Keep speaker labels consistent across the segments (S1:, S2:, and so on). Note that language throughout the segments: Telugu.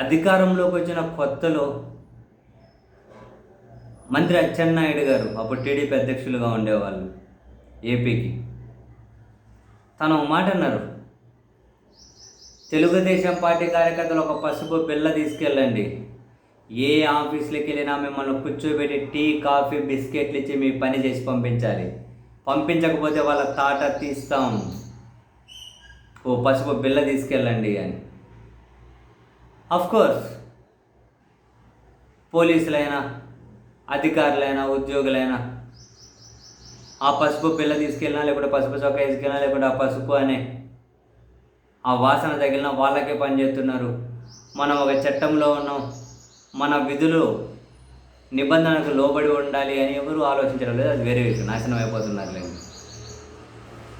S1: అధికారంలోకి వచ్చిన కొత్తలో మంత్రి అచ్చెన్నాయుడు గారు అప్పుడు టీడీపీ అధ్యక్షులుగా ఉండేవాళ్ళు ఏపీకి. తను ఒక మాట అన్నారు తెలుగుదేశం పార్టీ కార్యకర్తలు ఒక పసుపు బిల్ల తీసుకెళ్ళండి. ఏ ఆఫీస్లోకి వెళ్ళినా మిమ్మల్ని కూర్చోబెట్టి టీ కాఫీ బిస్కెట్లు ఇచ్చి మీ పని చేసి పంపించాలి. పంపించకపోతే వాళ్ళ తాట తీస్తాం. ఓ పసుపు బిల్ల తీసుకెళ్ళండి అని. కోర్స్ పోలీసులైనా అధికారులైనా ఉద్యోగులైనా ఆ పసుపు పిల్ల తీసుకెళ్ళినా లేకుంటే పసుపు చొక్క తీసుకెళ్ళినా లేకుంటే ఆ పసుపు అనే ఆ వాసన తగిలిన వాళ్ళకే పనిచేస్తున్నారు మనం ఒక చట్టంలో ఉన్నాం. మన విధులు నిబంధనలకు లోబడి ఉండాలి అని ఎవరు ఆలోచించడం లేదు. అది వేరే విషయం. నాశనం అయిపోతున్నారు లేదు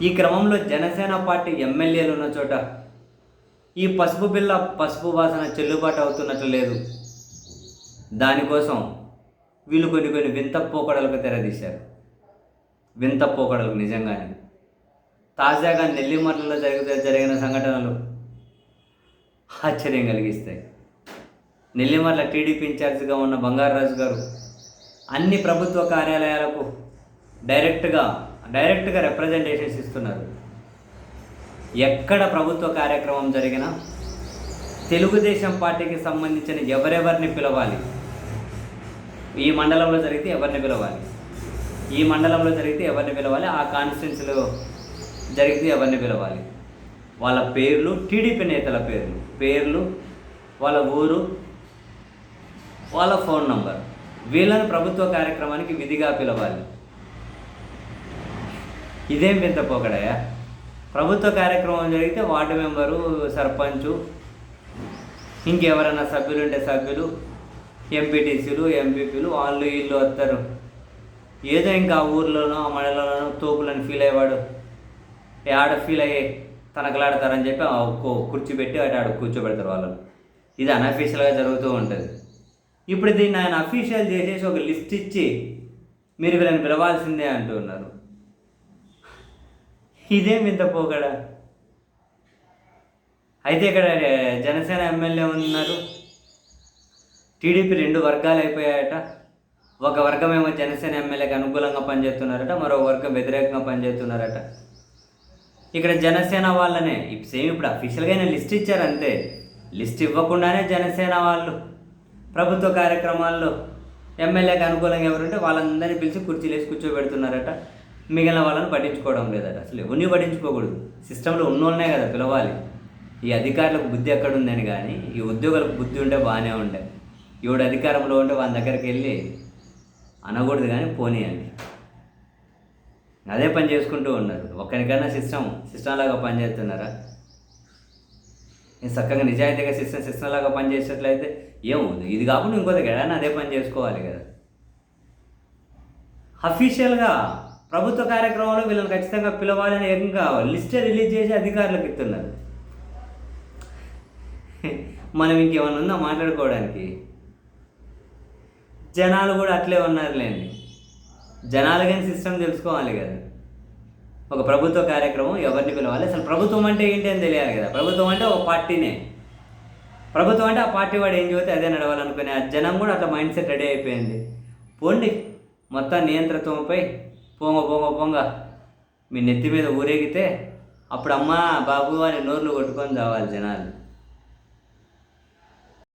S1: ఈ క్రమంలో జనసేన పార్టీ ఎమ్మెల్యేలు ఉన్న చోట ఈ పసుపు బిల్ల పసుపు వాసన చెల్లుబాటు అవుతున్నట్లు లేదు. దానికోసం వీళ్ళు కొన్ని కొన్ని వింత పోకడలకు తెరదీశారు. వింత పోకడలు నిజంగానే. తాజాగా నెల్లిమర్లలో జరిగితే జరిగిన సంఘటనలు ఆశ్చర్యం కలిగిస్తాయి. నెల్లిమర్ల టీడీపీ ఇన్ఛార్జిగా ఉన్న బంగారరాజు గారు అన్ని ప్రభుత్వ కార్యాలయాలకు డైరెక్ట్గా డైరెక్ట్గా రిప్రజెంటేషన్స్ ఇస్తున్నారు. ఎక్కడ ప్రభుత్వ కార్యక్రమం జరిగినా తెలుగుదేశం పార్టీకి సంబంధించిన ఎవరెవరిని పిలవాలి? ఈ మండలంలో జరిగితే ఎవరిని పిలవాలి? ఈ మండలంలో జరిగితే ఎవరిని పిలవాలి? ఆ కాన్స్టిట్యున్సీలో జరిగితే ఎవరిని పిలవాలి? వాళ్ళ పేర్లు టీడీపీ నేతల పేర్లు. పేర్లు వాళ్ళ ఊరు వాళ్ళ ఫోన్ నంబర్. వీళ్ళని ప్రభుత్వ కార్యక్రమానికి విధిగా పిలవాలి. ఇదేం వింత పోకడయా ప్రభుత్వ కార్యక్రమం జరిగితే వార్డు మెంబరు సర్పంచు ఇంకెవరైనా సభ్యులు ఉంటే సభ్యులు ఎంపీటీసీలు ఎంపీపీలు వాళ్ళు వీళ్ళు వస్తారు. ఏదో ఇంకా ఆ ఊర్లోనో ఆ మండలంలోనో తోపులను ఫీల్ అయ్యేవాడు. ఏ ఆడ ఫీల్ అయ్యి తనకలాడతారని చెప్పి ఆ ఒక్కో కుర్చీ పెట్టి అటు ఆడ కూర్చోబెడతారు వాళ్ళని. ఇది అన్అఫీషియల్గా జరుగుతూ ఉంటుంది. ఇప్పుడు దీన్ని ఆయన అఫీషియల్ చేసేసి ఒక లిస్ట్ ఇచ్చి మీరు వీళ్ళని పిలవాల్సిందే అంటున్నారు. ఇదేం ఇంత పోకడా అయితే ఇక్కడ జనసేన ఎమ్మెల్యే ఉన్నారు. టీడీపీ రెండు వర్గాలు అయిపోయాయట. ఒక వర్గం ఏమో జనసేన ఎమ్మెల్యేకి అనుకూలంగా పనిచేస్తున్నారట మరో వర్గం వ్యతిరేకంగా పనిచేస్తున్నారట. ఇక్కడ జనసేన వాళ్ళనే సేమ్ ఇప్పుడు అఫీషియల్గా అయినా లిస్ట్ ఇచ్చారు అంతే. లిస్ట్ ఇవ్వకుండానే జనసేన వాళ్ళు ప్రభుత్వ కార్యక్రమాల్లో ఎమ్మెల్యేకి అనుకూలంగా ఎవరుంటే వాళ్ళందరినీ పిలిచి కుర్చీలేసి కూర్చోబెడుతున్నారట. మిగిలిన వాళ్ళని పట్టించుకోవడం లేదట. అసలు ఎవరిని పట్టించుకోకూడదు. సిస్టంలో ఉన్నోళ్ళనే కదా పిలవాలి. ఈ అధికారులకు బుద్ధి ఎక్కడుందని కానీ ఈ ఉద్యోగులకు బుద్ధి ఉంటే బాగానే ఉండే. ఈవిడ అధికారంలో ఉంటే వాళ్ళ దగ్గరికి వెళ్ళి అనకూడదు కానీ పోనీయండి. అదే పని చేసుకుంటూ ఉన్నారు. ఒక్కరికైనా సిస్టమ్ సిస్టమ్ లాగా పనిచేస్తున్నారా? నేను చక్కగా నిజాయితీగా సిస్టమ్ సిస్టమ్ లాగా పనిచేసేట్లయితే ఏముంది ఇది కాకుండా ఇంకో దగ్గర అదే పని చేసుకోవాలి కదా. అఫీషియల్గా ప్రభుత్వ కార్యక్రమంలో వీళ్ళని ఖచ్చితంగా పిలవాలని ఏకంగా లిస్టే రిలీజ్ చేసి అధికారులకు ఇస్తున్నారు. మనం ఇంకేమన్నా ఉందా మాట్లాడుకోవడానికి? జనాలు కూడా అట్లే ఉన్నారులేండి. జనాలు కానీ సిస్టమ్ తెలుసుకోవాలి కదా. ఒక ప్రభుత్వ కార్యక్రమం ఎవరిని పిలవాలి? అసలు ప్రభుత్వం అంటే ఏంటి అని తెలియాలి కదా. ప్రభుత్వం అంటే ఒక పార్టీనే. ప్రభుత్వం అంటే ఆ పార్టీ వాడు ఏం చెబితే అదే నడవాలనుకునే ఆ జనం కూడా అట్లా మైండ్ సెట్ రెడీ అయిపోయింది. పోండి. మొత్తం నియంత్రత్వంపై పోంగ పోంగ పోంగ. మీ నెత్తి మీద ఊరేగితే అప్పుడు అమ్మ బాబు అని నోర్లు కొట్టుకొని చావాలి జనాలు.